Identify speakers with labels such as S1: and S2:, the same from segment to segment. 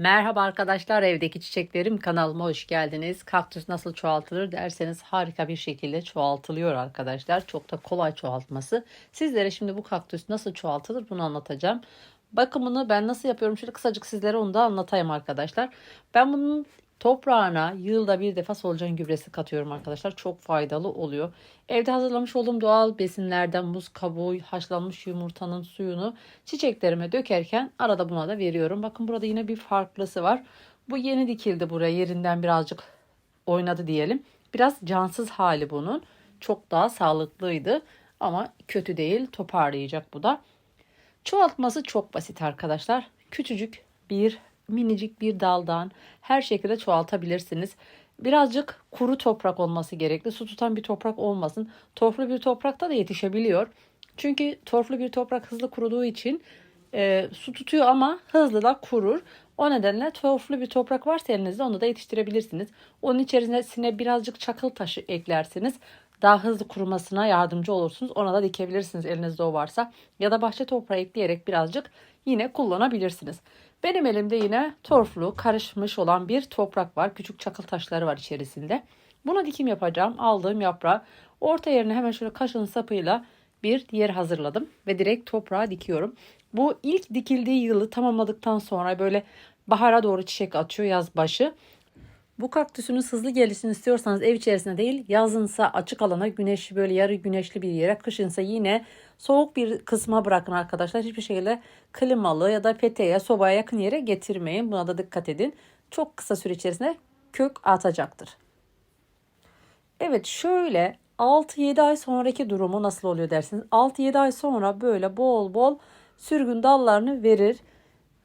S1: Merhaba arkadaşlar evdeki çiçeklerim kanalıma hoş geldiniz. Kaktüs nasıl çoğaltılır derseniz harika bir şekilde çoğaltılıyor arkadaşlar. Çok da kolay çoğaltması. Sizlere şimdi bu kaktüs nasıl çoğaltılır bunu anlatacağım. Bakımını ben nasıl yapıyorum şöyle kısacık sizlere onu da anlatayım arkadaşlar. Ben bunun toprağına yılda bir defa solucan gübresi katıyorum arkadaşlar. Çok faydalı oluyor. Evde hazırlamış olduğum doğal besinlerden muz kabuğu, haşlanmış yumurtanın suyunu çiçeklerime dökerken arada buna da veriyorum. Bakın burada yine bir farklısı var. Bu yeni dikildi buraya yerinden birazcık oynadı diyelim. Biraz cansız hali bunun. Çok daha sağlıklıydı ama kötü değil toparlayacak bu da. Çoğaltması çok basit arkadaşlar. Küçücük bir minicik bir daldan her şekilde çoğaltabilirsiniz. Birazcık kuru toprak olması gerekli. Su tutan bir toprak olmasın. Torflu bir toprakta da yetişebiliyor. Çünkü torflu bir toprak hızlı kuruduğu için e, su tutuyor ama hızlı da kurur. O nedenle torflu bir toprak varsa elinizde onu da yetiştirebilirsiniz. Onun içerisine birazcık çakıl taşı eklersiniz. Daha hızlı kurumasına yardımcı olursunuz. Ona da dikebilirsiniz elinizde o varsa. Ya da bahçe toprağı ekleyerek birazcık yine kullanabilirsiniz. Benim elimde yine torflu karışmış olan bir toprak var. Küçük çakıl taşları var içerisinde. Buna dikim yapacağım. Aldığım yaprağı orta yerine hemen şöyle kaşın sapıyla bir diğer hazırladım ve direkt toprağa dikiyorum. Bu ilk dikildiği yılı tamamladıktan sonra böyle bahara doğru çiçek açıyor yaz başı. Bu kaktüsünüz hızlı gelişsin istiyorsanız ev içerisinde değil yazınsa açık alana güneş böyle yarı güneşli bir yere kışınsa yine soğuk bir kısma bırakın arkadaşlar. Hiçbir şekilde klimalı ya da peteğe sobaya yakın yere getirmeyin. Buna da dikkat edin. Çok kısa süre içerisinde kök atacaktır. Evet şöyle 6-7 ay sonraki durumu nasıl oluyor dersiniz. 6-7 ay sonra böyle bol bol sürgün dallarını verir.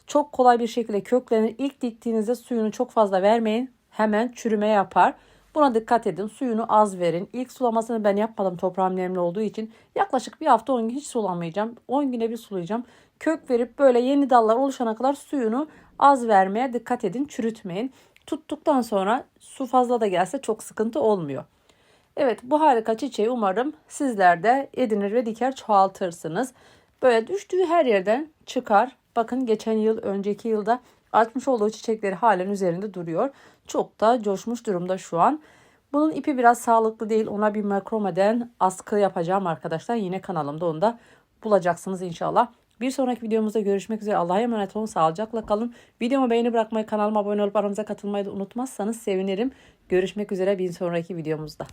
S1: Çok kolay bir şekilde köklenir. İlk diktiğinizde suyunu çok fazla vermeyin hemen çürüme yapar. Buna dikkat edin. Suyunu az verin. İlk sulamasını ben yapmadım toprağım nemli olduğu için. Yaklaşık bir hafta 10 gün hiç sulamayacağım. 10 güne bir sulayacağım. Kök verip böyle yeni dallar oluşana kadar suyunu az vermeye dikkat edin. Çürütmeyin. Tuttuktan sonra su fazla da gelse çok sıkıntı olmuyor. Evet bu harika çiçeği umarım sizler de edinir ve diker çoğaltırsınız. Böyle düştüğü her yerden çıkar. Bakın geçen yıl önceki yılda Açmış olduğu çiçekleri halen üzerinde duruyor. Çok da coşmuş durumda şu an. Bunun ipi biraz sağlıklı değil. Ona bir makromeden askı yapacağım arkadaşlar. Yine kanalımda onu da bulacaksınız inşallah. Bir sonraki videomuzda görüşmek üzere. Allah'a emanet olun. Sağlıcakla kalın. Videomu beğeni bırakmayı, kanalıma abone olup aramıza katılmayı da unutmazsanız sevinirim. Görüşmek üzere bir sonraki videomuzda.